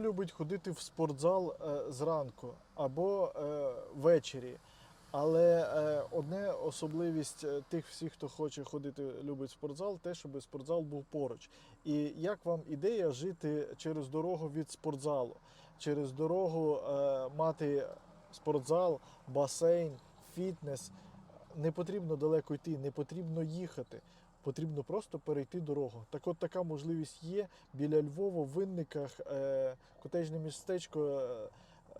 Любить ходити в спортзал е, зранку або е, ввечері. Але е, одне особливість тих всіх, хто хоче ходити, любить спортзал, те, щоб спортзал був поруч. І як вам ідея жити через дорогу від спортзалу, через дорогу мати спортзал, басейн, фітнес. Не потрібно далеко йти, не потрібно їхати. Потрібно просто перейти дорогу. Так от така можливість є біля Львова, в Винниках, е, котежне містечко е,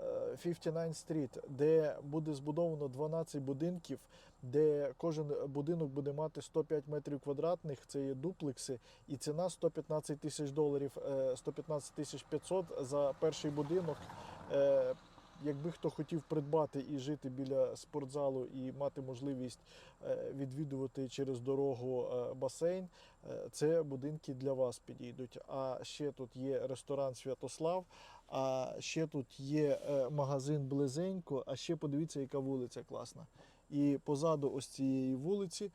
е, 59 Street, де буде збудовано 12 будинків, де кожен будинок буде мати 105 метрів квадратних, це є дуплекси, і ціна 115 тисяч доларів, е, 115 тисяч 500 за перший будинок. Якби хто хотів придбати і жити біля спортзалу і мати можливість е, відвідувати через дорогу е, басейн, е, це будинки для вас підійдуть. А ще тут є ресторан Святослав, а ще тут є магазин близенько, а ще подивіться, яка вулиця класна. І позаду ось цієї вулиці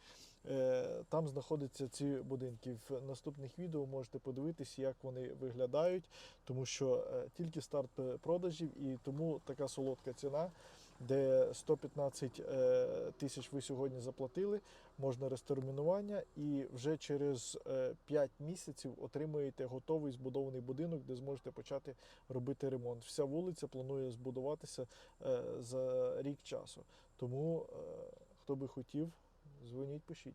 там знаходяться ці будинки. В наступних відео можете подивитись, як вони виглядають, тому що е, тільки старт е, продажів, і тому така солодка ціна, де 115 е, тисяч ви сьогодні заплатили, можна розтермінування, і вже через 5 місяців отримуєте готовий збудований будинок, де зможете почати робити ремонт. Вся вулиця планує збудуватися е, за рік часу. Тому, е, хто би хотів, дзвоніть, пишіть.